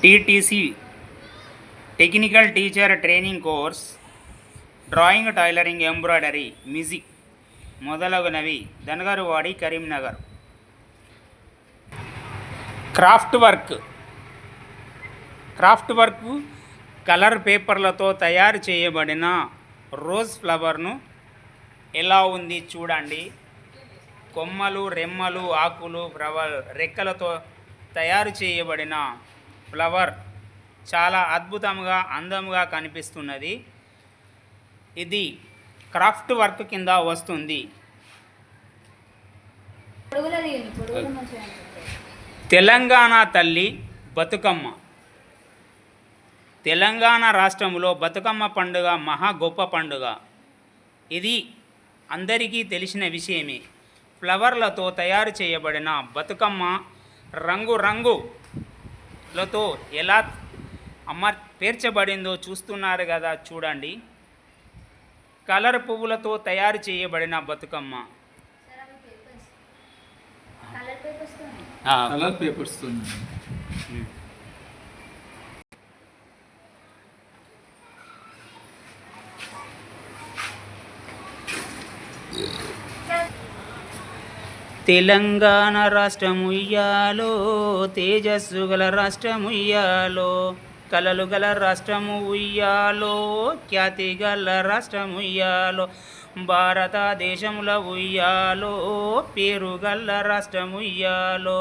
TTC technical teacher training course drawing tailoring embroidery music మొదలగునవి Dhangarwadi Karimnagar. Craft work. Craft work colour పేపర్లతో తయారు చేయబడిన rose ఫ్లవర్ను ఎలా ఉంది చూడండి. కొమ్మలు రెమ్మలు ఆకులు ఫ్లవర్ రెక్కలతో తయారు చేయబడిన ఫ్లవర్ చాలా అద్భుతంగా అందంగా కనిపిస్తున్నది. ఇది క్రాఫ్ట్ వర్క్ కింద వస్తుంది. తెలంగాణ తల్లి బతుకమ్మ. తెలంగాణ రాష్ట్రంలో బతుకమ్మ పండుగ మహా గొప్ప పండుగ. ఇది అందరికీ తెలిసిన విషయమే. ఫ్లవర్లతో తయారు చేయబడిన బతుకమ్మ రంగు రంగులతో ఎలా అమర్ పేర్చబడిందో చూస్తున్నారు కదా చూడండి. కలర్ పువ్వులతో తయారు చేయబడిన బతుకమ్మ. కలర్ పేపర్స్ తోనే. తెలంగాణ రాష్ట్రముయ్యాలో తేజస్సు గల రాష్ట్రముయ్యాలో కలలు గల రాష్ట్రము ఉయ్యాలో ఖ్యాతి గల రాష్ట్రముయ్యాలో భారతదేశముల ఉయ్యాలో పేరు గల రాష్ట్రముయ్యాలో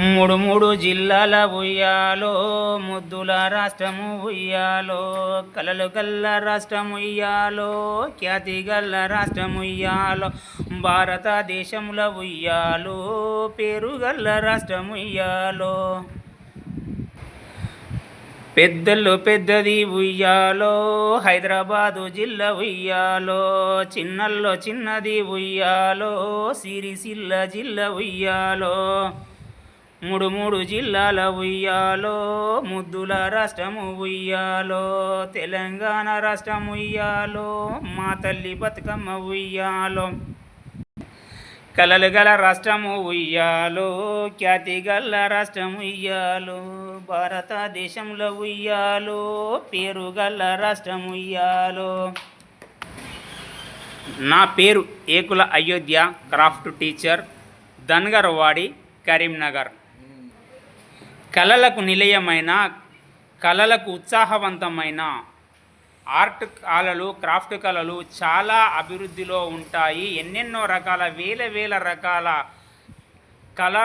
మూడు మూడు జిల్లాల ఉయ్యాలో ముద్దుల రాష్ట్రము ఉయ్యాలో కలలు గల్ల రాష్ట్రము ఉయ్యాలో ఖ్యాతి గల్ల రాష్ట్రము ఉయ్యాలో భారతదేశముల ఉయ్యాలో పేరు గల్ల రాష్ట్రము ఉయ్యాలో. పెద్దలు పెద్దది ఉయ్యాలో హైదరాబాదు జిల్లా ఉయ్యాలో చిన్నల్లో చిన్నది ఉయ్యాలో సిరిసిల్ల జిల్లా ఉయ్యాలో. మూడు మూడు జిల్లాల ఉయ్యాలో ముద్దుల రాష్ట్రము ఉయ్యాలో తెలంగాణ రాష్ట్రం ఉయ్యాలో మా తల్లి బతుకమ్మ ఉయ్యాలో. కలలు గల రాష్ట్రము ఉయ్యాలో ఖ్యాతి గల రాష్ట్రం ఉయ్యాలో భారతదేశంలో ఉయ్యాలో పేరు గల రాష్ట్రం ఉయ్యాలో. నా పేరు ఏకుల అయోధ్య క్రాఫ్ట్ టీచర్ ధన్గర్వాడి కరీంనగర్. కళలకు నిలయమైన కళలకు ఉత్సాహవంతమైన ఆర్ట్ కళలు క్రాఫ్ట్ కళలు చాలా అభివృద్ధిలో ఉంటాయి. ఎన్నెన్నో రకాల వేల వేల రకాల కళ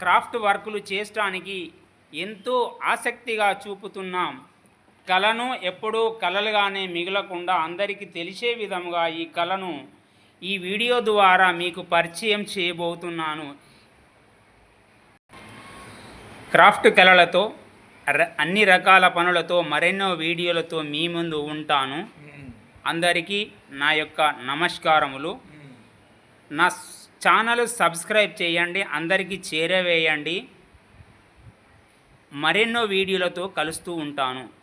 క్రాఫ్ట్ వర్కులు చేయడానికి ఎంతో ఆసక్తిగా చూపుతున్నాం. కళను ఎప్పుడూ కళలుగానే మిగలకుండా అందరికీ తెలిసే విధముగా ఈ కళను ఈ వీడియో ద్వారా మీకు పరిచయం చేయబోతున్నాను. క్రాఫ్ట్ కళలతో ర- అన్ని రకాల పనులతో మరెన్నో వీడియోలతో మీ ముందు ఉంటాను. అందరికీ నా యొక్క నమస్కారములు. నా ఛానల్ సబ్స్క్రైబ్ చేయండి అందరికీ చేరవేయండి. మరెన్నో వీడియోలతో కలుస్తూ ఉంటాను.